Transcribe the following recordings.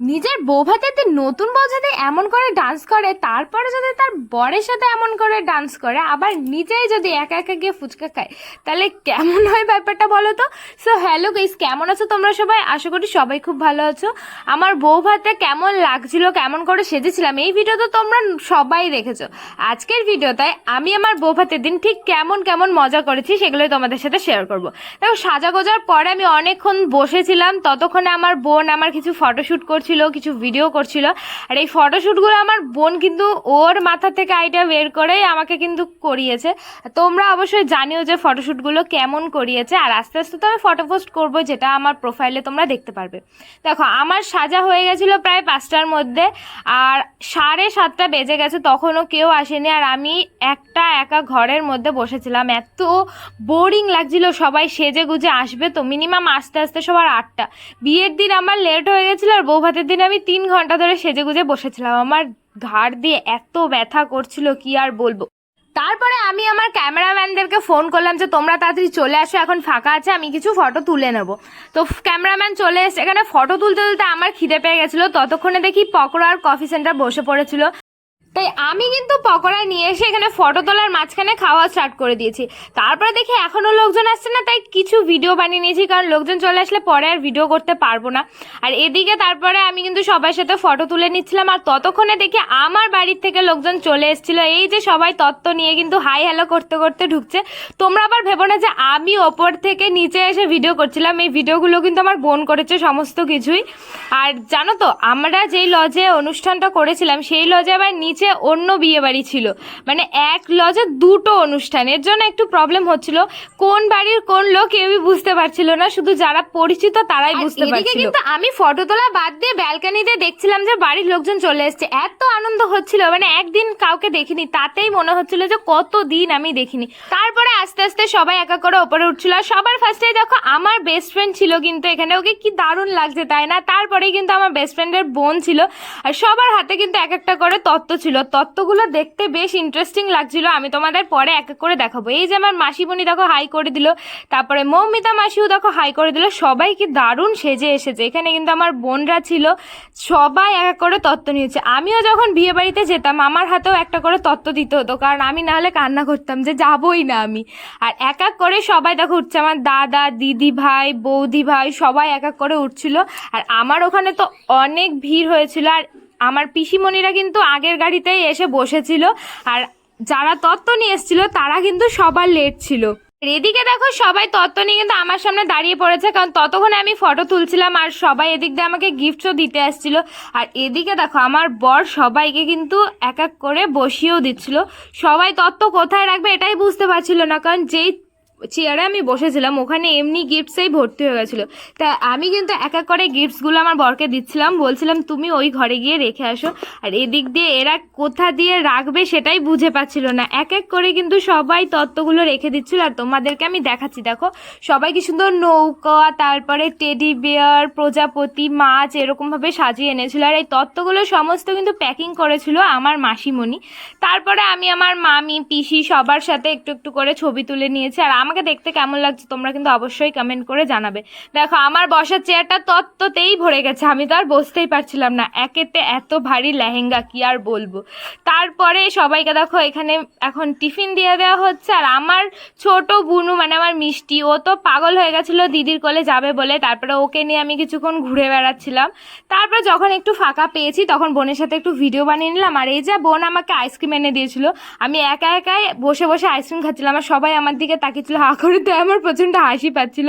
নিজের বউ ভাতেতে নতুন বউ যাতে এমন করে ডান্স করে, তারপরে যদি তার বরের সাথে এমন করে ডান্স করে, আবার নিজেই যদি একা একা গিয়ে ফুচকা খায়, তাহলে কেমন হয় ব্যাপারটা বলো তো? সো হ্যালো গাইস কেমন আছো তোমরা সবাই? আশা করি সবাই খুব ভালো আছো। আমার বউ ভাতে কেমন লাগছিল, কেমন করে সেজেছিলাম, এই ভিডিও তো তোমরা সবাই দেখেছ। আজকের ভিডিওতে আমি আমার বউ ভাতের দিন ঠিক কেমন কেমন মজা করেছি সেগুলোই তোমাদের সাথে শেয়ার করব। দেখো সাজা গোজার পরে আমি অনেকক্ষণ বসেছিলাম, ততক্ষণে আমার বোন আমার কিছু ফটোশ্যুট করছিল, কিছু ভিডিও করছিল। আর এই ফটোশ্যুটগুলো আমার বোন কিন্তু ওর মাথা থেকে আইডিয়া বের করেই আমাকে কিন্তু করিয়েছে। তোমরা অবশ্যই জানিও যে ফটোশ্যুটগুলো কেমন করিয়েছে, আর আস্তে আস্তে তো আমি ফটো পোস্ট করব, যেটা আমার প্রোফাইলে তোমরা দেখতে পারবে। দেখো, আমার সাজা হয়ে গেছিল প্রায় পাঁচটার মধ্যে, আর সাড়ে সাতটা বেজে গেছে, তখনও কেউ আসেনি, আর আমি একটা একা ঘরের মধ্যে বসেছিলাম। এত বোরিং লাগছিল, সবাই সেজে গুজে আসবে, তো মিনিমাম আস্তে আস্তে সবার আটটা। বিয়ের দিন আমার লেট হয়ে গেছিল, আর বউ ভাতের দিন আমি তিন ঘণ্টা ধরে সেজে গুজে বসেছিলাম। আমার ঘাড় দিয়ে এত ব্যথা করছিল, কি আর বলব? তারপরে আমি আমার ক্যামেরাম্যানদেরকে ফোন করলাম যে, তোমরা তাড়াতাড়ি চলে আসো, এখন ফাঁকা আছে, আমি কিছু ফটো তুলে নেব। তো ক্যামেরাম্যান চলে এসে, এখানে ফটো তুলতে তুলতে আমার খিদে পেয়ে গেছিল। ততক্ষণে দেখি পকোড়া আর কফি সেন্টার বসে পড়েছিল। তাই আমি কিন্তু পকোড়া নিয়ে এসে এখানে ফটো তোলার মাঝখানে খাওয়া স্টার্ট করে দিয়েছি। তারপরে দেখি এখনও লোকজন আসছে না, তাই কিছু ভিডিও বানিয়ে নিয়েছি, কারণ লোকজন চলে আসলে পরে আর ভিডিও করতে পারব না। আর এদিকে তারপরে আমি কিন্তু সবার সাথে ফটো তুলে নিচ্ছিলাম, আর ততক্ষণে দেখি আমার বাড়ির থেকে লোকজন চলে এসেছিল। এই যে সবাই তত্ত্ব নিয়ে কিন্তু হাই হ্যালো করতে করতে ঢুকছে। তোমরা আবার ভেবো না যে আমি ওপর থেকে নিচে এসে ভিডিও করছিলাম, এই ভিডিওগুলো কিন্তু আমার বোন করেছে সমস্ত কিছুই। আর জানো তো, আমরা যেই লজে অনুষ্ঠানটা করেছিলাম, সেই লজে আবার নিচে অন্য বিয়ে বাড়ি ছিল। মানে এক লজে দুটো অনুষ্ঠান। এর জন্য একটু প্রবলেম হচ্ছিল। কোন বাড়ির কোন লোক কেউই বুঝতে পারছিল না। শুধু যারা পরিচিত তারাই বুঝতে পারছিল। কিন্তু আমি ফটো তোলা বাদ দিয়ে ব্যালকনিতে দেখছিলাম যে বাড়ির লোকজন চলে এসেছে। এত আনন্দ হচ্ছিল। মানে একদিন কাউকে দেখিনি। তাতেই মনে হচ্ছিল যে কত দিন আমি দেখিনি। তারপরে আস্তে আস্তে সবাই একা করে ওপরে উঠছিল। আর সবার ফার্স্টে দেখো আমার বেস্ট ফ্রেন্ড ছিল কিন্তু এখানে। ওকে কি দারুণ লাগছে তাই না? তারপরেই কিন্তু আমার বেস্ট ফ্রেন্ডের বোন ছিল। আর সবার হাতে কিন্তু এক একটা করে তত্ত্ব ছিল। তত্ত্বগুলো দেখতে বেশ ইন্টারেস্টিং লাগছিল। আমি তোমাদের পরে এক এক করে দেখাবো। এই যে আমার মাসিমণি দেখো হাই করে দিল, তারপরে মৌমিতা মাসিও দেখো হাই করে দিল। সবাই কি দারুণ সেজে এসেছে। এখানে কিন্তু আমার বোনরা ছিল, সবাই এক এক করে তত্ত্ব নিয়েছে। আমিও যখন বিয়ে বাড়িতে যেতাম, আমার হাতেও একটা করে তত্ত্ব দিতে হতো, কারণ আমি না হলে কান্না করতাম যে যাবই না আমি। আর এক এক করে সবাই দেখো উঠছে। আমার দাদা, দিদি ভাই, বৌদি ভাই সবাই এক এক করে উঠছিল। আর আমার ওখানে তো অনেক ভিড় হয়েছিল। আর আমার পিসিমণিরা কিন্তু আগের গাড়িতেই এসে বসেছিল আর যারা তত্ত্ব নিয়ে এসেছিল, তারা কিন্তু সবার লেট ছিল। এদিকে দেখো সবাই তত্ত্ব নিয়ে কিন্তু আমার সামনে দাঁড়িয়ে পড়েছে, কারণ ততক্ষণে আমি ফটো তুলছিলাম আর সবাই এদিক দিয়ে আমাকে গিফটও দিতে আসছিল আর এদিকে দেখো আমার বর সবাইকে কিন্তু এক এক করে বসিয়েও দিচ্ছিল। সবাই তত্ত্ব কোথায় রাখবে এটাই বুঝতে পারছিল না, কারণ যেই চেয়ারে আমি বসেছিলাম, ওখানে এমনি গিফটসেই ভর্তি হয়ে গেছিল। তা আমি কিন্তু এক এক করে গিফটসগুলো আমার বরকে দিচ্ছিলাম, বলছিলাম, তুমি ওই ঘরে গিয়ে রেখে আসো। আর এদিক দিয়ে এরা কোথা দিয়ে রাখবে সেটাই বুঝে পাচ্ছিল না। এক এক করে কিন্তু সবাই তত্ত্বগুলো রেখে দিচ্ছিল, আর তোমাদেরকে আমি দেখাচ্ছি, দেখো। সবাই কি সুন্দর নৌকা, তারপরে টেডি বিয়ার প্রজাপতি, মাছ এরকমভাবে সাজিয়ে এনেছিল। আর এই তত্ত্বগুলো সমস্ত কিন্তু প্যাকিং করেছিল আমার মাসিমণি। তারপরে আমি আমার মামি, পিসি সবার সাথে একটু একটু করে ছবি তুলে নিয়েছি। আর আমাকে দেখতে কেমন লাগছে তোমরা কিন্তু অবশ্যই কমেন্ট করে জানাবে। দেখো, আমার বসার চেয়ারটা তত্ত্বতেই ভরে গেছে, আমি তো আর বসতেই পারছিলাম না। একেতে এত ভারী লেহেঙ্গা, কি আর বলব? তারপরে সবাইকে দেখো, এখানে এখন টিফিন দিয়ে দেওয়া হচ্ছে, আর আমার ছোট বুনু মানে আমার মিষ্টি, ও তো পাগল হয়ে গেছিল, দিদির কোলে যাবে বলে, তারপরে ওকে নিয়ে আমি কিছুক্ষণ ঘুরে বেড়াচ্ছিলাম। তারপর যখন একটু ফাঁকা পেয়েছি, তখন বোনের সাথে একটু ভিডিও বানিয়ে নিলাম, আর এই যে বোন আমাকে আইসক্রিম এনে দিয়েছিল, আমি একা একাই বসে বসে আইসক্রিম খাচ্ছিলাম, আর সবাই আমার দিকে তাকিয়েছিল হা করে তো আমার প্রচণ্ড হাসি পাচ্ছিল।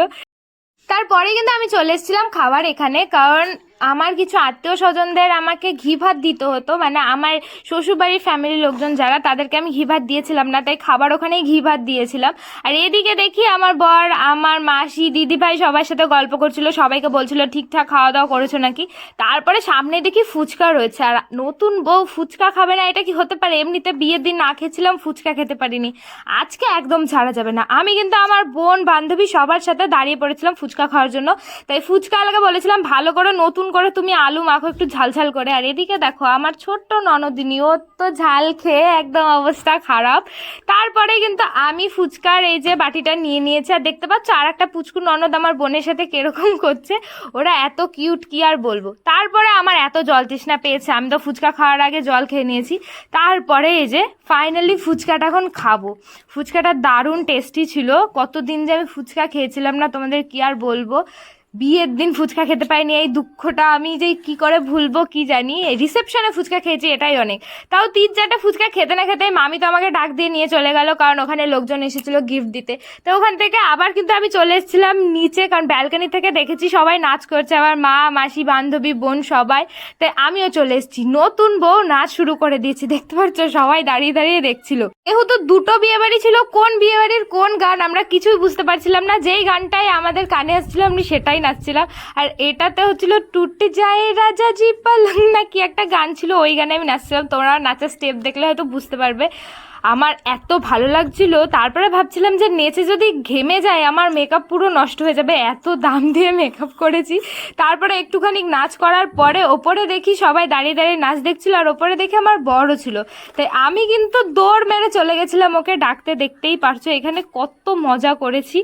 তারপরে কিন্তু আমি চলে এসেছিলাম খাবার এখানে, কারণ আমার কিছু আত্মীয় স্বজনদের আমাকে ঘি ভাত দিতে হতো। মানে আমার শ্বশুরবাড়ির ফ্যামিলির লোকজন যারা, তাদেরকে আমি ঘি ভাত দিয়েছিলাম না, তাই খাবার ওখানেই ঘি ভাত দিয়েছিলাম। আর এদিকে দেখি আমার বর, আমার মাসি দিদি ভাই সবার সাথে গল্প করছিল, সবাইকে বলছিল, ঠিকঠাক খাওয়া দাওয়া করেছ নাকি? তারপরে সামনে দেখি ফুচকা রয়েছে। আর নতুন বউ ফুচকা খাবে না, এটা কি হতে পারে? এমনিতে বিয়ের দিন না খেয়েছিলাম, ফুচকা খেতে পারিনি। আজকে একদম ছাড়া যাবে না। আমি কিন্তু আমার বোন, বান্ধবী সবার সাথে দাঁড়িয়ে পড়েছিলাম ফুচকা খাওয়ার জন্য। তাই ফুচকা এলাকা বলেছিলাম, ভালো করে নতুন করে তুমি আলু মাখো, একটু ঝাল ঝাল করে। আর এদিকে দেখো, আমার ছোট্ট ননদিনী, ও তো ঝাল খেয়ে একদম অবস্থা খারাপ। তারপরে কিন্তু আমি ফুচকার এই যে বাটিটা নিয়ে নিয়েছি, আর দেখতে পাচ্ছ, আর একটা পুচকু ননদ আমার বোনের সাথে কীরকম করছে। ওরা এত কিউট, কি আর বলব। তারপরে আমার এত জল তৃষ্ণা পেয়েছে, আমি তো ফুচকা খাওয়ার আগে জল খেয়ে নিয়েছি। তারপরে এই যে ফাইনালি ফুচকাটা এখন খাব। ফুচকাটা দারুণ টেস্টি ছিল। কতদিন যে আমি ফুচকা খেয়েছিলাম না, তোমাদের কি আর বলব? বিয়ের দিন ফুচকা খেতে পাইনি, এই দুঃখটা আমি যে কি করে ভুলবো কি জানি। রিসেপশনে ফুচকা খেয়েছি, এটাই অনেক। তাও তিন চারটে ফুচকা খেতে না খেতে মামি তো আমাকে ডাক দিয়ে নিয়ে চলে গেল, কারণ ওখানে লোকজন এসেছিল গিফট দিতে। তো ওখান থেকে আবার কিন্তু আমি চলে এসেছিলাম নিচে, কারণ ব্যালকনি থেকে দেখেছি সবাই নাচ করছে, আমার মা, মাসি, বান্ধবী, বোন সবাই। তাই আমিও চলে এসেছি। নতুন বউ নাচ শুরু করে দিয়েছি, দেখতে পাচ্ছ সবাই দাঁড়িয়ে দাঁড়িয়ে দেখছিল। যেহেতু দুটো বিয়ে বাড়ি ছিল, কোন বিয়ে বাড়ির কোন গান আমরা কিছুই বুঝতে পারছিলাম না, যেই গানটাই আমাদের কানে আসছিল, আমি সেটাই নাচছিলাম। আর এটাতে হচ্ছিল টুটে যায় রাজা জি পালং না কি একটা গান ছিল, ওই গানে আমি নাচছিলাম। তোমরা নাচের স্টেপ দেখলে হয়তো বুঝতে পারবে। আমার এত ভালো লাগছিল, তারপরে ভাবছিলাম যে নেচে যদি ঘেমে যায়, আমার মেকআপ পুরো নষ্ট হয়ে যাবে। এত দাম দিয়ে মেকআপ করেছি। তারপরে একটুখানি নাচ করার পরে ওপরে দেখি সবাই দাঁড়িয়ে দাঁড়িয়ে নাচ দেখছিল, আর ওপরে দেখি আমার বড় ছিল। তাই আমি কিন্তু দৌড় মেরে চলে গেছিলাম, ওকে ডাকতে দেখতেই পারছ। এখানে কত মজা করেছি।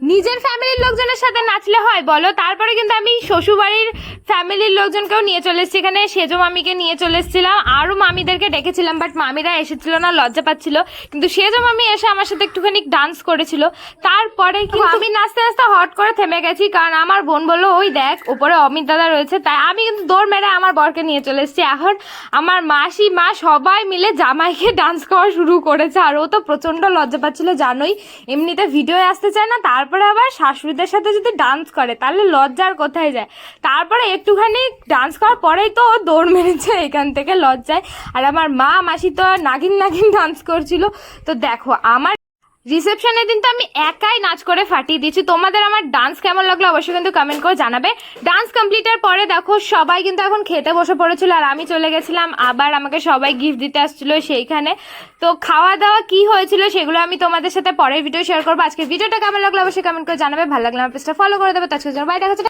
নিজের ফ্যামিলির লোকজনের সাথে নাচলে হয় বলো। তারপরে কিন্তু আমি শ্বশুরবাড়ির ফ্যামিলির লোকজনকেও নিয়ে চলে এসেছি এখানে। সেজো মামিকে নিয়ে চলে এসেছিলাম। আরও মামিদেরকে ডেকেছিলাম বাট মামিরা এসেছিল না লজ্জা পাচ্ছিল। কিন্তু সেজো মামি এসে আমার সাথে একটুখানি ডান্স করেছিল। তারপরে কিন্তু আমি নাচতে নাচতে হট করে থেমে গেছি কারণ আমার বোন বলল ওই দেখ ওপরে অমিত দাদা রয়েছে। তাই আমি কিন্তু দৌড় মেরে আমার বরকে নিয়ে চলে এসেছি। এখন আমার মাসি মা সবাই মিলে জামাইকে ডান্স করা শুরু করেছে। আর ও তো প্রচণ্ড লজ্জা পাচ্ছিল জানোই। এমনিতে ভিডিও আসতে চায় না তারপরে আবার শাশুড়িদের সাথে যদি ডান্স করে, তাহলে লজ্জার কোথায় যায়? তারপরে একটুখানি ডান্স করার পরেই তো দৌড় মেরেছে এখান থেকে লজ্জায়। আর আমার মা, মাসি তো নাগিন নাগিন ডান্স করছিল। তো দেখো, আমার রিসেপশনের দিন তো আমি একাই নাচ করে ফাটিয়ে দিয়েছি। তোমাদের আমার ডান্স কেমন লাগল অবশ্যই কিন্তু কমেন্ট করে জানাবে। ডান্স কমপ্লিটের পরে দেখো, সবাই কিন্তু এখন খেতে বসে পড়েছিল আর আমি চলে গেছিলাম। আবার আমাকে সবাই গিফট দিতে আসছিল সেইখানে। তো খাওয়া দাওয়া কি হয়েছিল সেগুলো আমি তোমাদের সাথে পরের ভিডিও শেয়ার করব। আজকে ভিডিওটা কেমন লাগল অবশ্যই কমেন্ট করে জানাবে। ভালো লাগলে আমার পেজটা ফলো করে দেবো। তো আজকের জন্য বাই দেখা